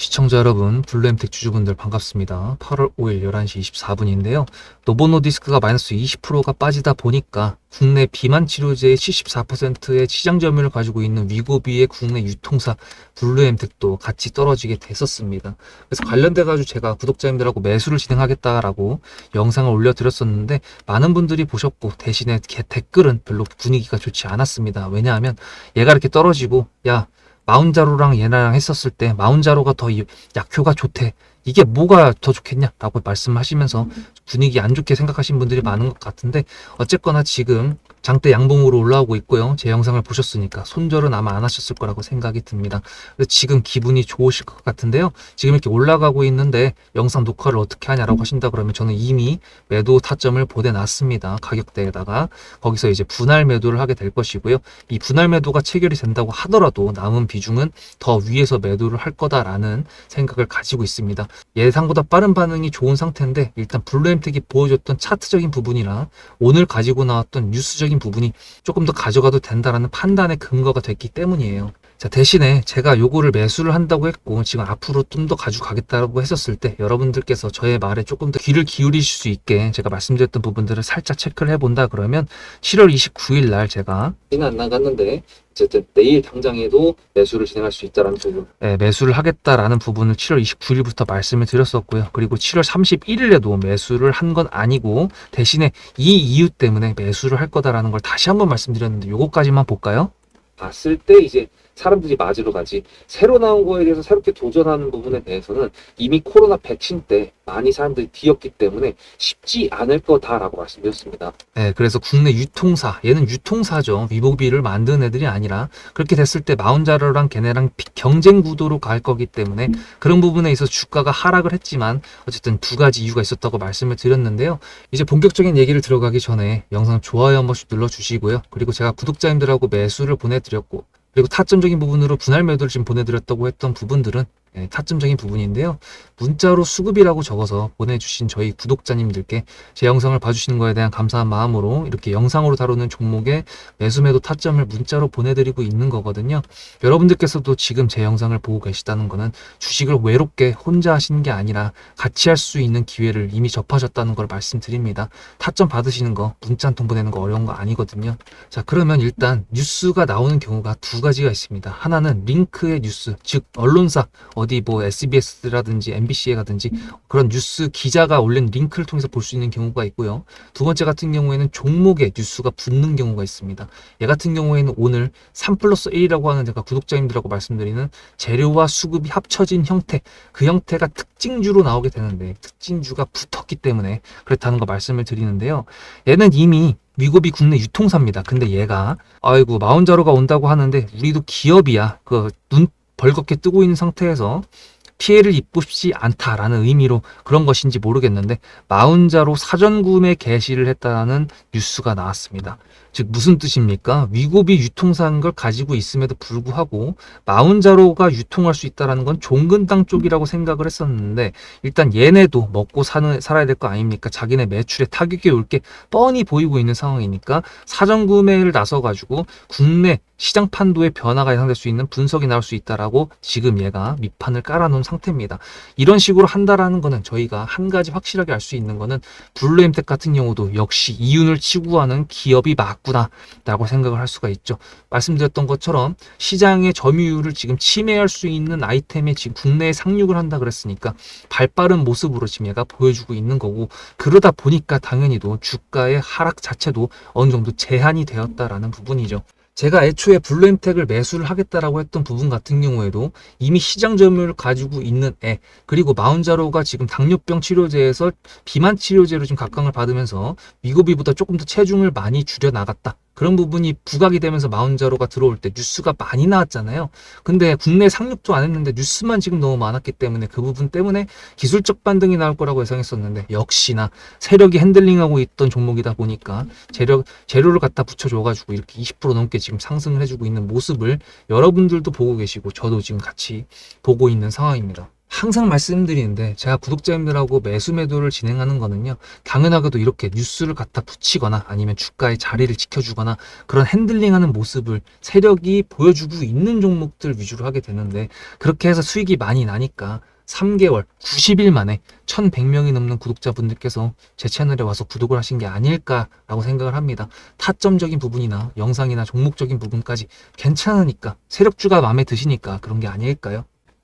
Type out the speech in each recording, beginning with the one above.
시청자 여러분, 블루엠텍 주주분들 반갑습니다. 8월 5일 11시 24분인데요. 노보노디스크가 마이너스 20%가 빠지다 보니까 국내 비만 치료제의 74%의 시장 점유율을 가지고 있는 위고비의 국내 유통사 블루엠텍도 같이 떨어지게 됐었습니다. 그래서 관련돼 가지고 제가 구독자님들하고 매수를 진행하겠다라고 영상을 올려드렸었는데 많은 분들이 보셨고 대신에 게- 댓글은 별로 분위기가 좋지 않았습니다. 왜냐하면 얘가 이렇게 떨어지고 야 마운자로랑 얘랑 했었을 때 마운자로가 더 이- 약효가 좋대. 이게 뭐가 더 좋겠냐라고 말씀하시면서 분위기 안 좋게 생각하신 분들이 많은 것 같은데 어쨌거나 지금 장대 양봉으로 올라오고 있고요. 제 영상을 보셨으니까 손절은 아마 안 하셨을 거라고 생각이 듭니다. 지금 기분이 좋으실 것 같은데요. 지금 이렇게 올라가고 있는데 영상 녹화를 어떻게 하냐라고 하신다 그러면 저는 이미 매도 타점을 보내놨습니다. 가격대에다가 거기서 이제 분할 매도를 하게 될 것이고요. 이 분할 매도가 체결이 된다고 하더라도 남은 비중은 더 위에서 매도를 할 거다라는 생각을 가지고 있습니다. 예상보다 빠른 반응이 좋은 상태인데 일단 블루엠텍이 보여줬던 차트적인 부분이나 오늘 가지고 나왔던 뉴스적인 부분이 조금 더 가져가도 된다라는 판단의 근거가 됐기 때문이에요. 자, 대신에 제가 요거를 매수를 한다고 했고, 지금 앞으로 좀 더 가져가겠다고 했었을 때, 여러분들께서 저의 말에 조금 더 귀를 기울이실 수 있게 제가 말씀드렸던 부분들을 살짝 체크를 해본다 그러면 7월 29일 날 제가 안 나갔는데 어쨌든 내일 당장에도 매수를 진행할 수 있다라는 부분 네, 매수를 하겠다라는 부분을 7월 29일부터 말씀을 드렸었고요 그리고 7월 31일에도 매수를 한 건 아니고 대신에 이 이유 때문에 매수를 할 거다라는 걸 다시 한번 말씀드렸는데 요거까지만 볼까요? 봤을 때 이제 사람들이 맞으러 가지 새로 나온 거에 대해서 새롭게 도전하는 부분에 대해서는 이미 코로나 백신 때 많이 사람들이 뒤었기 때문에 쉽지 않을 거다라고 말씀드렸습니다. 네, 그래서 국내 유통사, 얘는 유통사죠. 위복비를 만드는 애들이 아니라 그렇게 됐을 때 마운자르랑 걔네랑 비- 경쟁 구도로 갈 거기 때문에 그런 부분에 있어서 주가가 하락을 했지만 어쨌든 두 가지 이유가 있었다고 말씀을 드렸는데요. 이제 본격적인 얘기를 들어가기 전에 영상 좋아요 한 번씩 눌러주시고요. 그리고 제가 구독자님들하고 매수를 보내드렸고 그리고 타점적인 부분으로 분할 매도를 지금 보내드렸다고 했던 부분들은 예, 타점적인 부분인데요. 문자로 수급이라고 적어서 보내주신 저희 구독자님들께 제 영상을 봐주시는 거에 대한 감사한 마음으로 이렇게 영상으로 다루는 종목의 매수 매도 타점을 문자로 보내드리고 있는 거거든요. 여러분들께서도 지금 제 영상을 보고 계시다는 거는 주식을 외롭게 혼자 하시는 게 아니라 같이 할 수 있는 기회를 이미 접하셨다는 걸 말씀드립니다. 타점 받으시는 거 문자 한 통 보내는 거 어려운 거 아니거든요. 자 그러면 일단 뉴스가 나오는 경우가 두 가지가 있습니다. 하나는 링크의 뉴스, 즉 언론사 어디 뭐 SBS라든지 MBC에 가든지 그런 뉴스 기자가 올린 링크를 통해서 볼 수 있는 경우가 있고요. 두 번째 같은 경우에는 종목에 뉴스가 붙는 경우가 있습니다. 얘 같은 경우에는 오늘 3 플러스 1이라고 하는 제가 구독자님들하고 말씀드리는 재료와 수급이 합쳐진 형태, 그 형태가 특징주로 나오게 되는데 특징주가 붙었기 때문에 그렇다는 거 말씀을 드리는데요. 얘는 이미 위고비 국내 유통사입니다. 근데 얘가 아이고 마운자로가 온다고 하는데 우리도 기업이야. 그 눈 벌겋게 뜨고 있는 상태에서 피해를 입고 싶지 않다라는 의미로 그런 것인지 모르겠는데 마운자로 사전 구매 개시를 했다는 뉴스가 나왔습니다. 즉 무슨 뜻입니까? 위고비 유통사인 걸 가지고 있음에도 불구하고 마운자로가 유통할 수 있다라는 건 종근당 쪽이라고 생각을 했었는데 일단 얘네도 먹고 사는 살아야 될 거 아닙니까? 자기네 매출에 타격이 올 게 뻔히 보이고 있는 상황이니까 사전 구매를 나서 가지고 국내 시장 판도의 변화가 예상될 수 있는 분석이 나올 수 있다라고 지금 얘가 밑판을 깔아놓은 상태입니다. 이런 식으로 한다라는 거는 저희가 한 가지 확실하게 알 수 있는 거는 블루엠텍 같은 경우도 역시 이윤을 치고하는 기업이 맞구나라고 생각을 할 수가 있죠. 말씀드렸던 것처럼 시장의 점유율을 지금 침해할 수 있는 아이템에 지금 국내에 상륙을 한다 그랬으니까 발빠른 모습으로 지금 얘가 보여주고 있는 거고 그러다 보니까 당연히도 주가의 하락 자체도 어느 정도 제한이 되었다라는 부분이죠. 제가 애초에 블루엠텍을 매수를 하겠다라고 했던 부분 같은 경우에도 이미 시장 점유율을 가지고 있는 애 그리고 마운자로가 지금 당뇨병 치료제에서 비만 치료제로 지금 각광을 받으면서 위고비보다 조금 더 체중을 많이 줄여 나갔다. 그런 부분이 부각이 되면서 마운자로가 들어올 때 뉴스가 많이 나왔잖아요. 근데 국내 상륙도 안 했는데 뉴스만 지금 너무 많았기 때문에 그 부분 때문에 기술적 반등이 나올 거라고 예상했었는데 역시나 세력이 핸들링하고 있던 종목이다 보니까 재료, 재료를 갖다 붙여줘가지고 이렇게 20% 넘게 지금 상승을 해주고 있는 모습을 여러분들도 보고 계시고 저도 지금 같이 보고 있는 상황입니다. 항상 말씀드리는데 제가 구독자님들하고 매수 매도를 진행하는 거는요 당연하게도 이렇게 뉴스를 갖다 붙이거나 아니면 주가의 자리를 지켜주거나 그런 핸들링하는 모습을 세력이 보여주고 있는 종목들 위주로 하게 되는데 그렇게 해서 수익이 많이 나니까 3개월 90일 만에 1100명이 넘는 구독자분들께서 제 채널에 와서 구독을 하신 게 아닐까라고 생각을 합니다 타점적인 부분이나 영상이나 종목적인 부분까지 괜찮으니까 세력주가 마음에 드시니까 그런 게 아닐까요?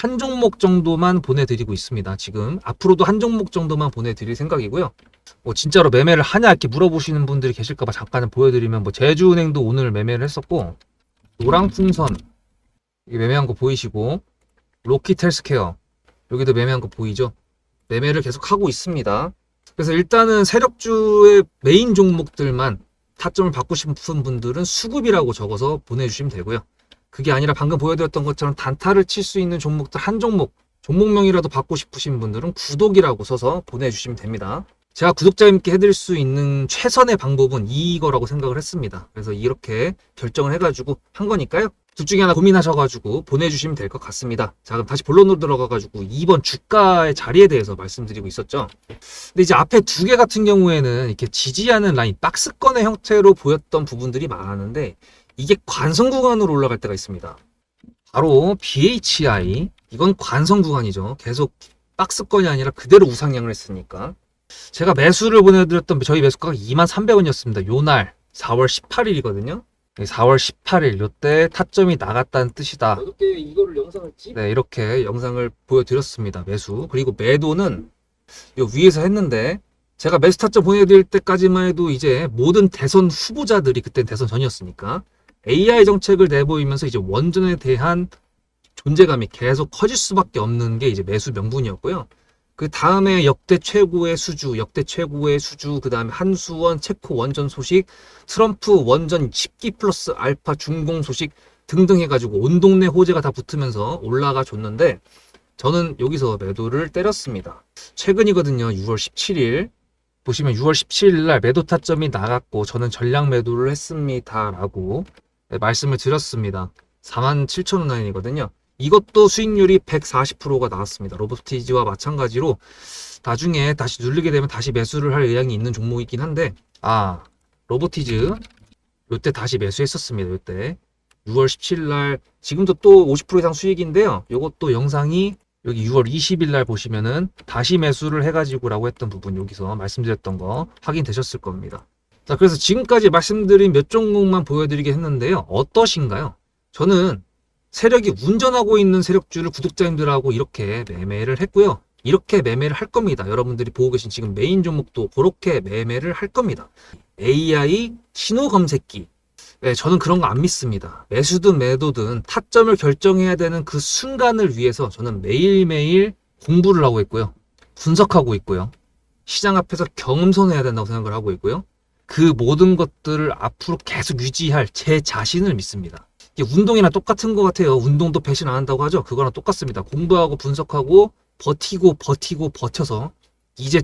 한 종목 정도만 보내드리고 있습니다. 지금 앞으로도 한 종목 정도만 보내드릴 생각이고요. 뭐 진짜로 매매를 하냐 이렇게 물어보시는 분들이 계실까봐 잠깐 보여드리면 뭐 제주은행도 오늘 매매를 했었고 노랑풍선 매매한 거 보이시고 로키텔스케어 여기도 매매한 거 보이죠? 매매를 계속 하고 있습니다. 그래서 일단은 세력주의 메인 종목들만 타점을 받고 싶은 분들은 수급이라고 적어서 보내주시면 되고요. 그게 아니라 방금 보여드렸던 것처럼 단타를 칠 수 있는 종목들 한 종목, 종목명이라도 받고 싶으신 분들은 구독이라고 써서 보내주시면 됩니다. 제가 구독자님께 해드릴 수 있는 최선의 방법은 이거라고 생각을 했습니다. 그래서 이렇게 결정을 해가지고 한 거니까요. 둘 중에 하나 고민하셔가지고 보내주시면 될 것 같습니다. 자, 그럼 다시 본론으로 들어가가지고 이번 주가의 자리에 대해서 말씀드리고 있었죠. 근데 이제 앞에 두 개 같은 경우에는 이렇게 지지하는 라인, 박스권의 형태로 보였던 부분들이 많았는데 이게 관성 구간으로 올라갈 때가 있습니다. 바로 BHI. 이건 관성 구간이죠. 계속 박스권이 아니라 그대로 우상향을 했으니까. 제가 매수를 보내드렸던 저희 매수가가 23,300원이었습니다. 요날 4월 18일이거든요. 4월 18일 요때 타점이 나갔다는 뜻이다. 어떻게 이거를 영상을 찍? 네, 이렇게 영상을 보여드렸습니다. 매수. 그리고 매도는 요 위에서 했는데 제가 매수 타점 보내드릴 때까지만 해도 이제 모든 대선 후보자들이 그때 대선 전이었으니까 AI 정책을 내보이면서 이제 원전에 대한 존재감이 계속 커질 수밖에 없는 게 이제 매수 명분이었고요. 그 다음에 역대 최고의 수주, 역대 최고의 수주, 그 다음에 한수원, 체코 원전 소식, 트럼프 원전 10기 플러스 알파 중공 소식 등등 해가지고 온 동네 호재가 다 붙으면서 올라가 줬는데 저는 여기서 매도를 때렸습니다. 최근이거든요. 6월 17일. 보시면 6월 17일 날 매도 타점이 나갔고 저는 전량 매도를 했습니다라고 네, 말씀을 드렸습니다. 47,000원 라인이거든요. 이것도 수익률이 140%가 나왔습니다. 로보티지와 마찬가지로 나중에 다시 누르게 되면 다시 매수를 할 의향이 있는 종목이긴 한데 아 로보티즈 요때 다시 매수했었습니다. 요때 6월 17일 날 지금도 또 50% 이상 수익인데요. 요것도 영상이 여기 6월 20일 날 보시면은 다시 매수를 해가지고라고 했던 부분 여기서 말씀드렸던 거 확인되셨을 겁니다. 자 그래서 지금까지 말씀드린 몇 종목만 보여드리게 했는데요. 어떠신가요? 저는 세력이 운전하고 있는 세력주를 구독자님들하고 이렇게 매매를 했고요. 이렇게 매매를 할 겁니다. 여러분들이 보고 계신 지금 메인 종목도 그렇게 매매를 할 겁니다. AI 신호 검색기. 네, 저는 그런 거 안 믿습니다. 매수든 매도든 타점을 결정해야 되는 그 순간을 위해서 저는 매일매일 공부를 하고 있고요. 분석하고 있고요. 시장 앞에서 경험선해야 된다고 생각을 하고 있고요. 그 모든 것들을 앞으로 계속 유지할 제 자신을 믿습니다. 운동이나 똑같은 것 같아요. 운동도 배신 안 한다고 하죠. 그거랑 똑같습니다. 공부하고 분석하고 버티고 버티고 버텨서 이제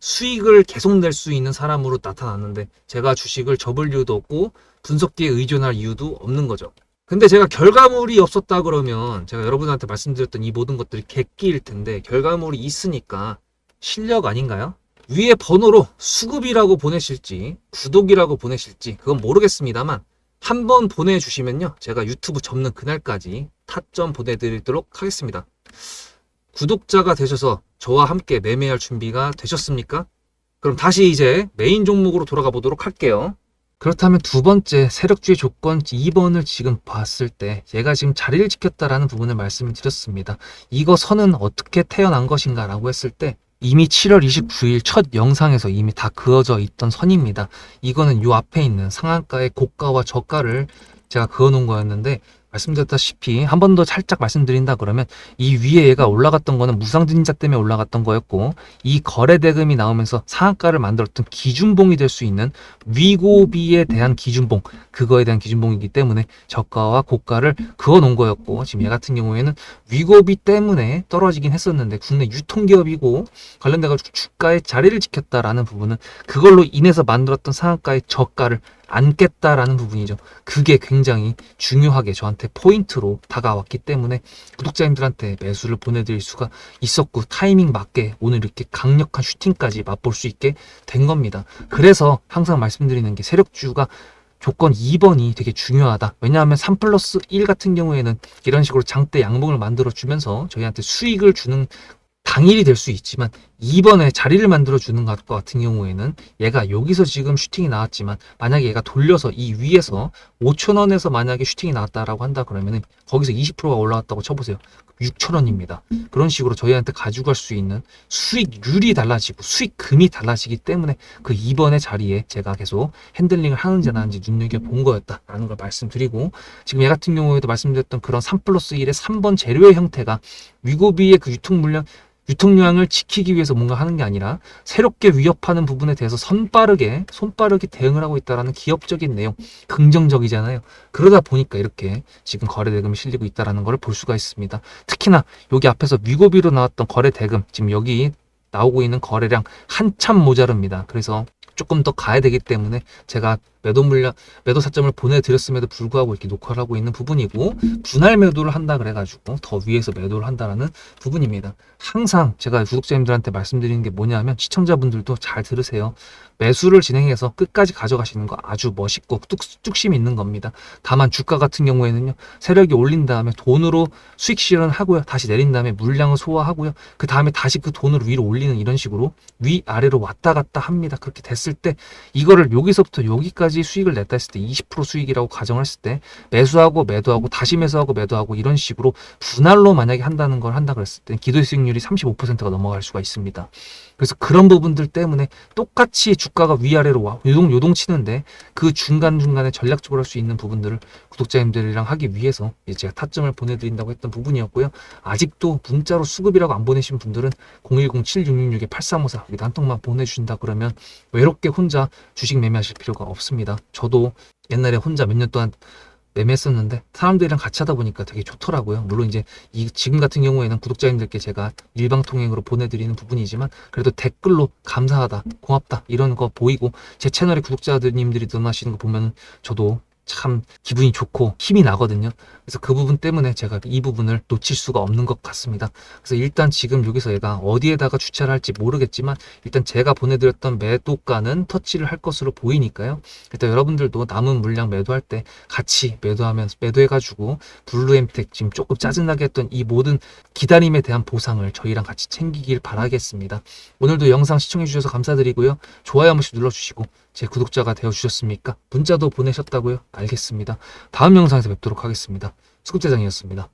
수익을 계속 낼 수 있는 사람으로 나타났는데 제가 주식을 접을 이유도 없고 분석기에 의존할 이유도 없는 거죠. 근데 제가 결과물이 없었다 그러면 제가 여러분한테 말씀드렸던 이 모든 것들이 객기일 텐데 결과물이 있으니까 실력 아닌가요? 위에 번호로 수급이라고 보내실지 구독이라고 보내실지 그건 모르겠습니다만 한번 보내주시면요 제가 유튜브 접는 그날까지 타점 보내드리도록 하겠습니다. 구독자가 되셔서 저와 함께 매매할 준비가 되셨습니까? 그럼 다시 이제 메인 종목으로 돌아가 보도록 할게요. 그렇다면 두 번째 세력주의 조건 2번을 지금 봤을 때 얘가 지금 자리를 지켰다라는 부분을 말씀을 드렸습니다. 이거 선은 어떻게 태어난 것인가 라고 했을 때 이미 7월 29일 첫 영상에서 이미 다 그어져 있던 선입니다. 이거는 요 앞에 있는 상한가의 고가와 저가를 제가 그어 놓은 거였는데 말씀드렸다시피 한 번 더 살짝 말씀드린다 그러면 이 위에 얘가 올라갔던 거는 무상증자 때문에 올라갔던 거였고 이 거래 대금이 나오면서 상한가를 만들었던 기준봉이 될 수 있는 위고비에 대한 기준봉 그거에 대한 기준봉이기 때문에 저가와 고가를 그어 놓은 거였고 지금 얘 같은 경우에는 위고비 때문에 떨어지긴 했었는데 국내 유통기업이고 관련돼 가지고 주가의 자리를 지켰다라는 부분은 그걸로 인해서 만들었던 상한가의 저가를 안겠다라는 부분이죠. 그게 굉장히 중요하게 저한테 포인트로 다가왔기 때문에 구독자님들한테 매수를 보내드릴 수가 있었고 타이밍 맞게 오늘 이렇게 강력한 슈팅까지 맛볼 수 있게 된 겁니다. 그래서 항상 말씀드리는 게 세력주가 조건 2번이 되게 중요하다. 왜냐하면 3 플러스 1 같은 경우에는 이런 식으로 장대 양봉을 만들어 주면서 저희한테 수익을 주는 당일이 될 수 있지만 2번에 자리를 만들어 주는 것 같은 경우에는 얘가 여기서 지금 슈팅이 나왔지만 만약에 얘가 돌려서 이 위에서 5천원에서 만약에 슈팅이 나왔다라고 한다 그러면은 거기서 20%가 올라왔다고 쳐보세요. 6천원입니다. 그런 식으로 저희한테 가져갈 수 있는 수익률이 달라지고 수익금이 달라지기 때문에 그 2번의 자리에 제가 계속 핸들링을 하는지 안 하는지 눈여겨본 거였다라는 걸 말씀드리고 지금 얘 같은 경우에도 말씀드렸던 그런 3 플러스 1의 3번 재료의 형태가 위고비의 그 유통 물량 유통량을 지키기 위해서 뭔가 하는 게 아니라 새롭게 위협하는 부분에 대해서 손빠르게 손빠르게 대응을 하고 있다라는 기업적인 내용 긍정적이잖아요. 그러다 보니까 이렇게 지금 거래 대금이 실리고 있다라는 걸 볼 수가 있습니다. 특히나 여기 앞에서 위고비로 나왔던 거래 대금 지금 여기 나오고 있는 거래량 한참 모자릅니다. 그래서 조금 더 가야 되기 때문에 제가 매도 물량 매도 사점을 보내드렸음에도 불구하고 이렇게 녹화를 하고 있는 부분이고 분할 매도를 한다 그래가지고 더 위에서 매도를 한다라는 부분입니다. 항상 제가 구독자님들한테 말씀드리는 게 뭐냐면 시청자분들도 잘 들으세요. 매수를 진행해서 끝까지 가져가시는 거 아주 멋있고 뚝, 뚝심 있는 겁니다. 다만 주가 같은 경우에는요 세력이 올린 다음에 돈으로 수익 실현하고요 다시 내린 다음에 물량을 소화하고요 그 다음에 다시 그 돈으로 위로 올리는 이런 식으로 위 아래로 왔다 갔다 합니다. 그렇게 됐을 때 이거를 여기서부터 여기까지 수익을 냈다 했을 때 20% 수익이라고 가정을 했을 때 매수하고 매도하고 다시 매수하고 매도하고 이런 식으로 분할로 만약에 한다는 걸 한다 그랬을 때 기도 수익률이 35%가 넘어갈 수가 있습니다. 그래서 그런 부분들 때문에 똑같이 주가가 위아래로 와 요동 요동 치는데 그 중간 중간에 전략적으로 할 수 있는 부분들을 구독자님들이랑 하기 위해서 제가 타점을 보내드린다고 했던 부분이었고요. 아직도 문자로 수급이라고 안 보내신 분들은 010-7666-8354 여기다 한 통만 보내주신다 그러면 외롭게 혼자 주식 매매하실 필요가 없습니다. 저도 옛날에 혼자 몇 년 동안 매매했었는데 사람들이랑 같이 하다 보니까 되게 좋더라고요. 물론 이제 이 지금 같은 경우에는 구독자님들께 제가 일방통행으로 보내드리는 부분이지만 그래도 댓글로 감사하다, 고맙다 이런 거 보이고 제 채널에 구독자님들이 늘어나시는 거 보면 저도 참 기분이 좋고 힘이 나거든요. 그래서 그 부분 때문에 제가 이 부분을 놓칠 수가 없는 것 같습니다. 그래서 일단 지금 여기서 얘가 어디에다가 주차를 할지 모르겠지만 일단 제가 보내드렸던 매도가는 터치를 할 것으로 보이니까요. 일단 여러분들도 남은 물량 매도할 때 같이 매도하면서 매도해가지고 블루엠텍 지금 조금 짜증나게 했던 이 모든 기다림에 대한 보상을 저희랑 같이 챙기길 바라겠습니다. 오늘도 영상 시청해주셔서 감사드리고요. 좋아요 한 번씩 눌러주시고 제 구독자가 되어주셨습니까? 문자도 보내셨다고요? 알겠습니다. 다음 영상에서 뵙도록 하겠습니다. 수급대장이었습니다.